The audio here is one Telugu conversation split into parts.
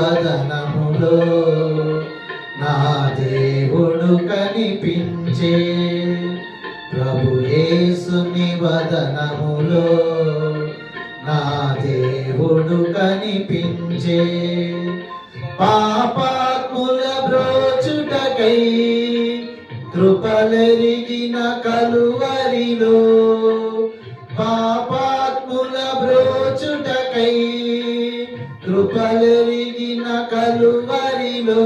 యేసుని వదనములో నా దేవుడు కనిపించే ప్రభు యేసుని వదనములో నా దేవుడు కనిపించే పాపాత్ముల బ్రోచుటకై కృపలెరిగిన కలువరిలో కలువరిలో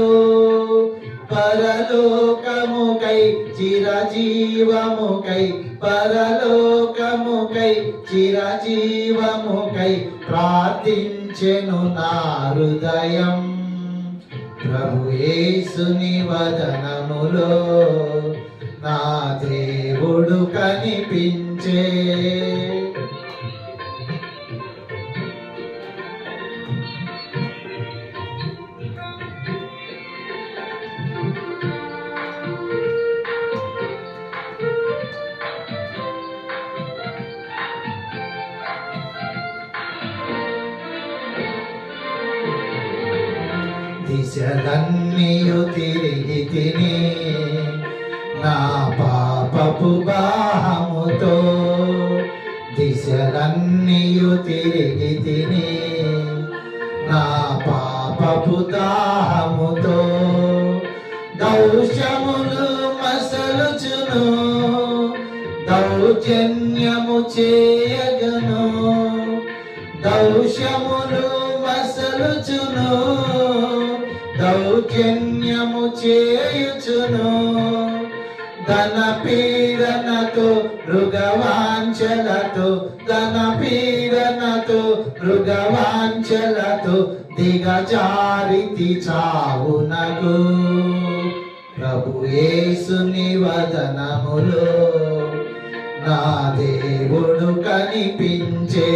పరలోకముకై చిరజీవముకై పరలోకముకై చిరజీవముకై ప్రార్థించెను నా హృదయం. ప్రభుయేసుని వదనములో నా దేవుడు కనిపించే దిశలన్నీయు తిరిగి తిని నా పాపపు బాహముతో దిశలన్నీయు తిరిగి తిని నా పాపపు దాహముతో దౌషములు మసలుచును దౌజన్యము చేయగను దౌషములు మసలుచును. దౌర్జన్యము చేయుచును. ధన పీడనతో మృగవాంచలతో ధన పీడనతో మృగవాంచలతో దిగజారితి చావునగు ప్రభు యేసుని వదనములో నా దేవుడు కనిపించే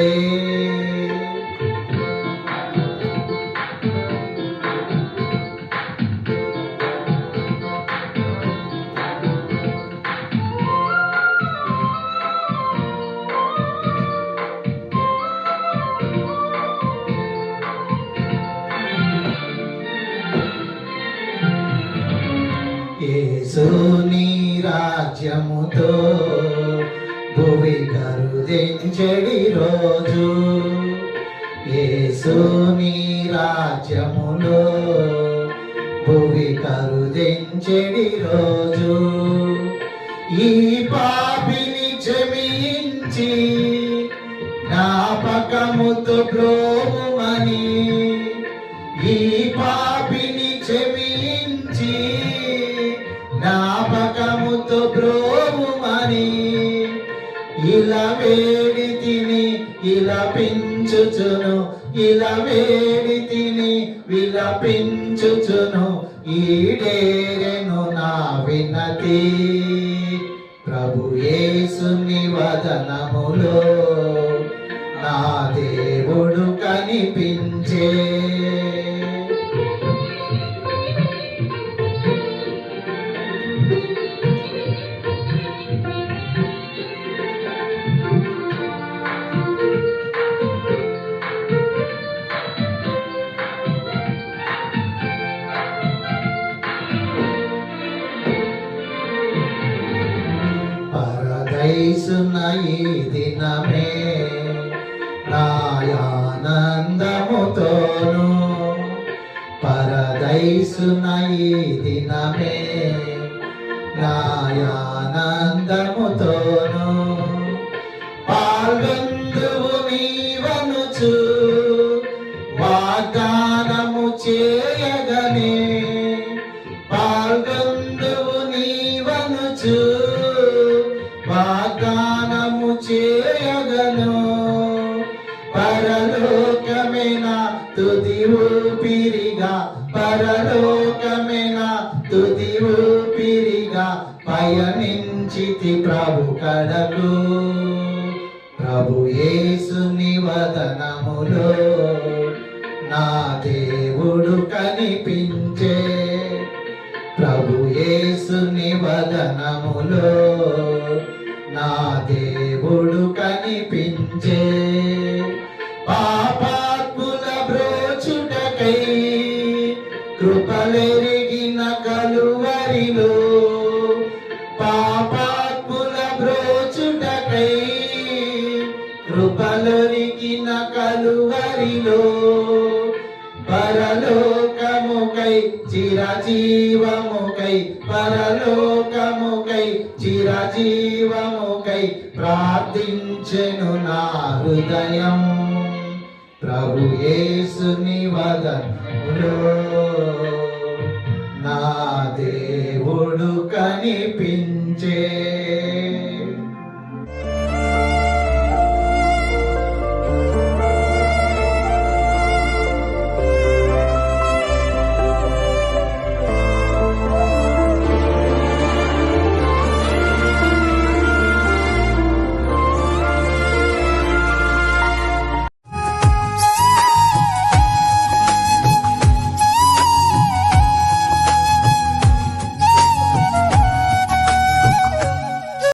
యేసుని రాజ్యముతో భువి కరుదించడి రోజు. యేసుని రాజ్యములో భువి కరుదించడి రోజు. ఈ పాపిని క్షమించి జ్ఞాపకముతో ప్రోమని బ్రోమని ఇలా వేడి తిని ఇలా పించుచును. ఇలా వేడి తిని విలపించుచును ఈడేరెను నా వినతి. ప్రభు యేసుని వదనములో. పరదైసున ఈ దినమే. నాయానందముతోను పాల్గొందువు నీవనుచు. వాగ్దానము చేయగనే. పాల్గొందువు నీవనుచు. వాగ్దానము చేయగను ప్రభు కడకు ప్రభు యేసుని వదనములో నా దేవుడు కనిపించే. ప్రభు యేసుని వదనములో నా దేవుడు దారిలో పరలోకముకై చిరజీవముకై పరలోకముకై చిరజీవముకై ప్రార్థించెను నా హృదయం. ప్రభు యేసుని వదనములో నా దేవుడు కనిపి